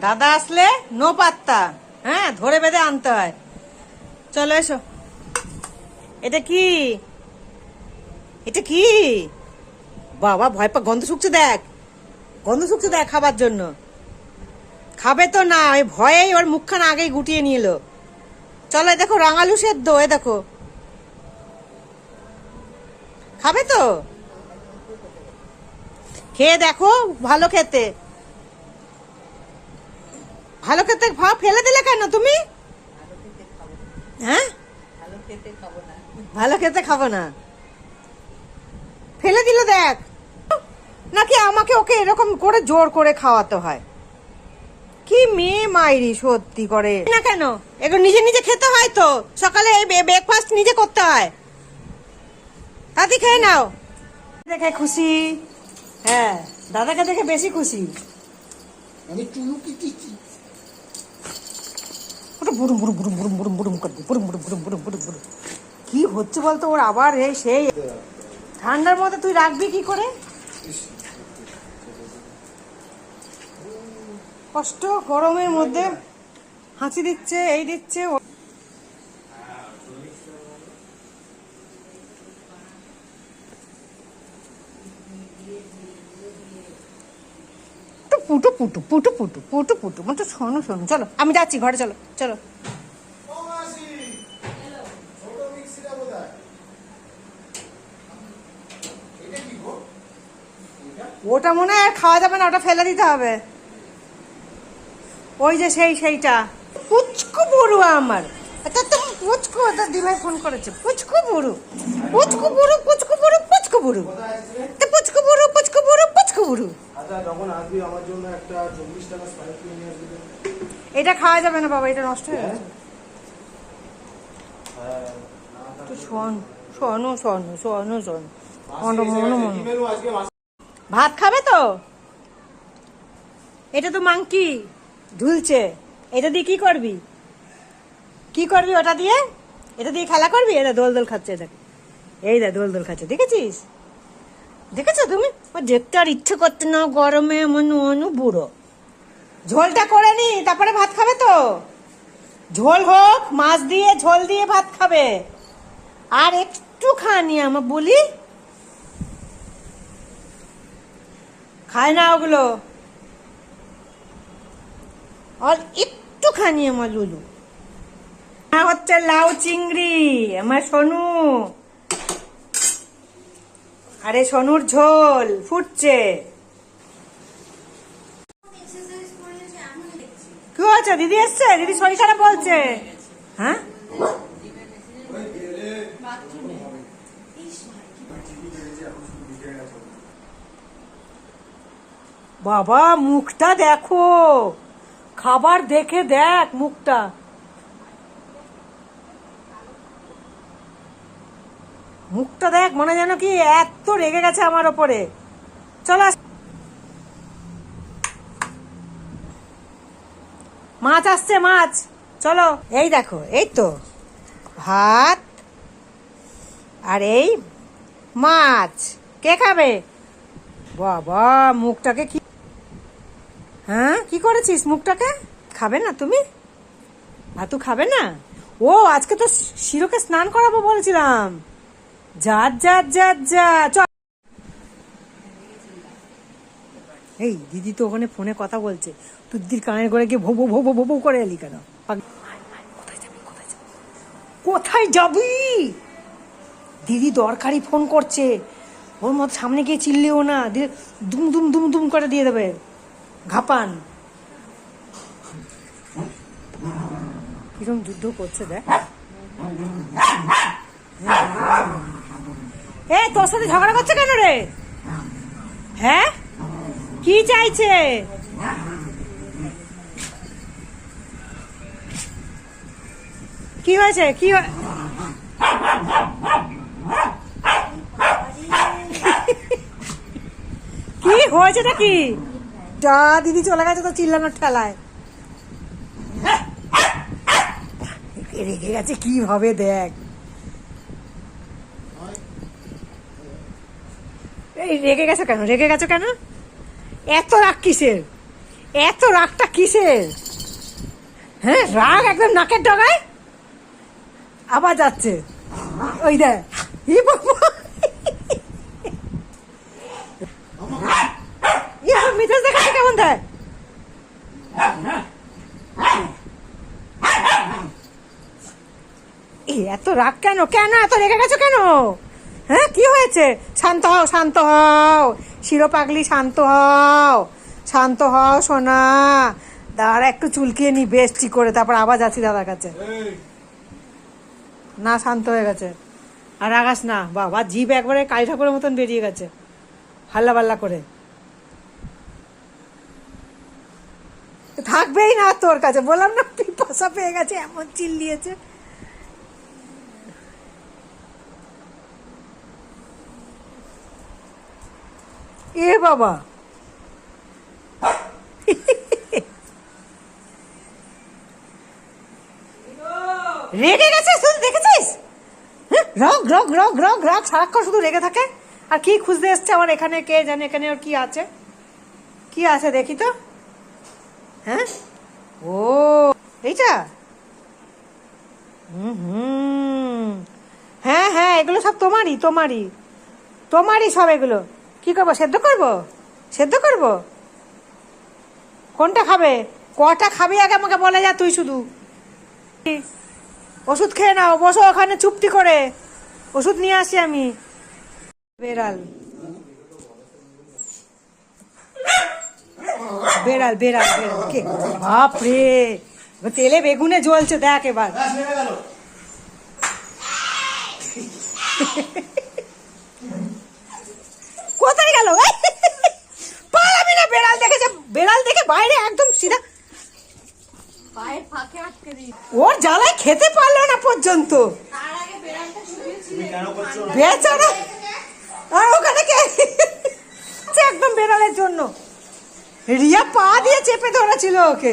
দাদা আসলে নো পাত্তা। হ্যাঁ ধরে বেঁধে আনতে হয়। চলো এসো। এটা কি? এটা কি? বাবা, ভয় পা গন্ধ শুকছে দেখ। গন্ধ শুকছে দেখ খাবার জন্য। খাবে তো না, ওই ভয়েই ওর মুখখান আগেই গুটিয়ে নিল। চলো দেখো, রাঙালু সেদ্ধ, এ দেখো। খাবে তো? খেয়ে দেখো, ভালো খেতে। ভালো খেতে ভাব ফেলে দিলে কেন তুমি? হ্যাঁ? ভালো খেতে খাব না। ফেলে দিল দেখ। নাকি আমাকে ওকে এরকম করে জোর করে খাওয়াতে হয়? কি মেয়ে মাইরি সত্যি করে। না কেন? এগুলো নিজে নিজে খেতে হয় তো। সকালে এই ব্রেকফাস্ট নিজে করতে হয়। তাতে খেয়ে নাও। দেখে খুশি? হ্যাঁ দাদাকে দেখে বেশি খুশি। আমি চুমুকি দিচ্ছি বুড়ুম বুড়ুম বুড়ুম বুড়ুম বুড়ুম বুড়ুম করবে বুড়ুম বুড়ুম বুড়ুম বুড়ুম বুড়ুম বুড়ুম কি হচ্ছে বলতো ওর আবার রে সেই ঠান্ডার মধ্যে তুই রাখবি কি করে? কষ্ট, গরমের মধ্যে হাঁচি দিচ্ছে, এই দিচ্ছে ও- পুটু পুটু পুটু পুটু পুটু পুটু। মানে শোনো শোনো, চলো, আমি যাচ্ছি, ঘরে চলো চলো। ওটা মনে হয় খাওয়া যাবে না, ওটা ফেলে দিতে হবে। ওই যে সেই, সেইটা। পুচকু বুড়ু আমার। এটা তো পুচকু ওটা দিভাই ফোন করেছে। পুচকু বুড়ু। পুচকু বুড়ু পুচকু বুড়ু পুচকু বুড়ু। পুচকু বুড়ু পুচকু বুড়ু পুচকু বুড়ু। যখন আসবি আমার জন্য একটা চল্লিশ টাকা স্পাইস কিনে নিয়ে আসবি এটা খাওয়া যাবে না বাবা এটা নষ্ট হয়ে গেছে। হ্যাঁ তো শোন শোনো শোনো শোনো শোন। মনো মনো। মনো মেনু আজকে মাছ ভাত খাবে তো? এটা তো মাংকি ঝুলছে এটা দিয়ে কি করবি? কি করবি ওটা দিয়ে? এটা দিয়ে খেলা করবি? এটা দোল দোল খাচ্ছে দেখ। এই দেখ দোল দোল খাচ্ছে দেখেছিস? দেখেছ তুমি? ও দেখতে আর ইচ্ছে করতে না, গরমে এমন অনু বুড়ো। ঝোলটা করে নি, তারপরে ভাত খাবে তো? ঝোল হোক, মাছ দিয়ে, ঝোল দিয়ে ভাত খাবে। আর একটু খানি আমার বলি, খায় না ওগুলো। আর একটু খানি আমার লুলু। হচ্ছে লাউ চিংড়ি, আমার সোনু। আরে সোনুর ঝোল, ফুটছে। কি হয়েছে? দিদি এসছে? দিদি শরীর খারাপ বলছে। হ্যাঁ? বাবা, মুখটা দেখো। খাবার দেখে দেখ মুখটা। মুখটা দেখ, মনে যেন কি এত রেগে গেছে আমার ওপরে। চলো মাছ আসছে, মাছ। চলো, এই দেখো, এই তো। ভাত আর এই মাছ। কে খাবে? বাবা, মুখটাকে কি হ্যাঁ কি করেছিস মুখটাকে? খাবে না তুমি? ভাতু খাবে না? ও, আজকে তো শিরোকে স্নান করাবো বলছিলাম। যা চল। এই, দিদি তো ওখানে ফোনে কথা বলছে। তুই দিদির কানের করে গিয়ে ভোবো ভোবো ভো ভো ভো ভো করে এলি কেন? কোথায় যাবি দিদি দরকারি ফোন করছে। ওর মতো সামনে গিয়ে চিল্লিও না। দিয়ে দুম দুম দুম দুম করে দিয়ে দেবে। ঘাপান। কিরম যুদ্ধ করছে, দেখ। এ, তোর সাথে ঝগড়া করছে কেন রে? হ্যাঁ? কি চাইছে? কি হয়েছে? কি কি হয়েছেটা কি? যা দিদি চলে গেছে তো চিল্লানোর ঠেলায়। রেগে গেছে? কীভাবে দেখ। এই রেগে গেছো কেন? রেগে গেছো কেন? এত রাগ কিসের? এত রাগটা কিসের? হ্যাঁ রাগ একদম নাকের ডগায়? আবার যাচ্ছে। ওই দেখ। মিঠাস দেখাচ্ছে কেমন দেয় এত রাগ কেন? কেন? এত রেগে গেছো কেন? হ্যাঁ কি হয়েছে? শান্ত হও শান্ত হও। শিরো পাগলি শান্ত হও। শান্ত হও সোনা। দাঁড়া একটু চুলকিয়ে নি বেশটি করে। তারপর আবার যাচ্ছি দাদার কাছে। না শান্ত হয়ে গেছে। আর রাগাস না বাবা জিভ একবারে কালী ঠাকুরের মতন বেরিয়ে গেছে। হাল্লা পাল্লা করে। থাকবেই না তোর কাছে। বললাম না পিপাসা পেয়ে গেছে এমন চিল্লিয়েছে এ বাবা। রেগে গেছে শুধু দেখেছিস? হ্যাঁ, রগ রগ রগ রগ রগ সারাক্ষণ শুধু রেগে থাকে। আর কি খুঁজতে এসছে আমার এখানে কে জানে এখানে ওর কি আছে? কি আছে দেখি তো। হ্যাঁ? ও এইটা? হুম হুম। হ্যাঁ হ্যাঁ এগুলো সব তোমারই তোমারই। তোমারই সব এগুলো। কি করব সেদ্ধ করব? সেদ্ধ করব? কোনটা খাবে? কটা খাবি আগে আমাকে বলে যা তুই শুধু। ওষুধ খেয়ে নাও বসো ওখানে চুপটি করে। ওষুধ নিয়ে আসি আমি। বেড়াল। বেড়াল বেড়াল বেড়াল। কে? বাপরে! তেলে বেগুনে জ্বলছে দেখ এবার ব্যাস নেমে গেল কোথায় গেল পালাবি না বেড়াল দেখেছে বেড়াল দেখে বাইরে একদম সিধা পায়ের ফাঁকে আটকে দিই ওর জ্বালায় খেতে পারল না পর্যন্ত। বেচারা আর ওখানে কে? একদম বেড়ালের জন্য। রিয়া পা দিয়ে চেপে ধরেছিল ওকে।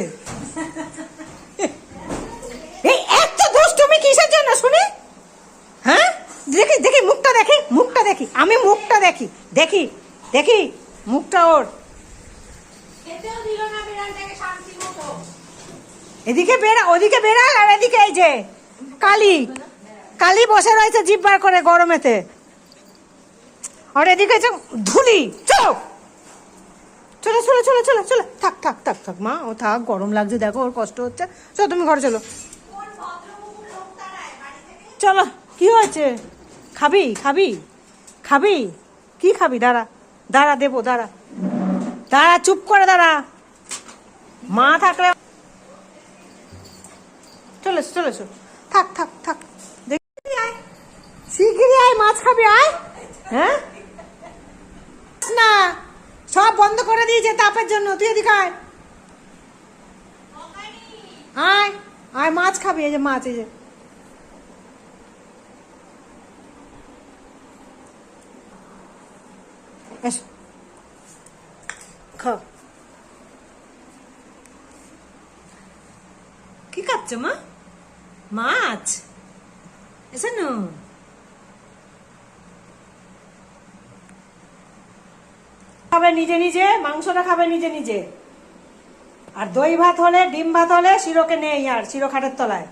এই এত দোষ তুমি কিসের জন্য শুনি? হ্যাঁ? দেখি দেখি, মুখটা দেখি মুখটা দেখি। আমি মুখটা দেখি। দেখি দেখি, মুখটা ওর। খেতেও দিল না বেড়ালটাকে শান্তি মতো। এদিকে বেড়া, ওদিকে বেড়াল আর এদিকে এই যে কালি। কালি বসে রয়েছে জিভ বার করে গরমেতে। আর এদিকে যে ধুলি, চলো। চলো চলো চলো চলো চলো। থাক থাক থাক থাক, মা, ও থাক, গরম লাগছে, দেখো, ওর কষ্ট হচ্ছে। চলো, তুমি ঘরে চলো। চলো, কি হয়েছে? খাবি খাবি? খাবি? কি খাবি? দাঁড়া দাঁড়া, দেবো, দাঁড়া। দাঁড়া, চুপ করে দাঁড়া। মা থাকলে চলে চলে। থাক থাক থাক। আয়। মাছ খাবি, আয়। হ্যাঁ? না, সব বন্ধ করে দিয়েছে তাপের জন্য। তুই এদিকে আয়। আয় আয়, মাছ খাবি, এই যে মাছ, এই যে। খাও কি খাচ্ছ, মা? মাছ? এসো খাবে নিজে নিজে, মাংসটা খাবে নিজে নিজে। আর দই ভাত হলে, ডিম ভাত হলে, শিরোকে নেই আর, শিরো খাটের তলায়।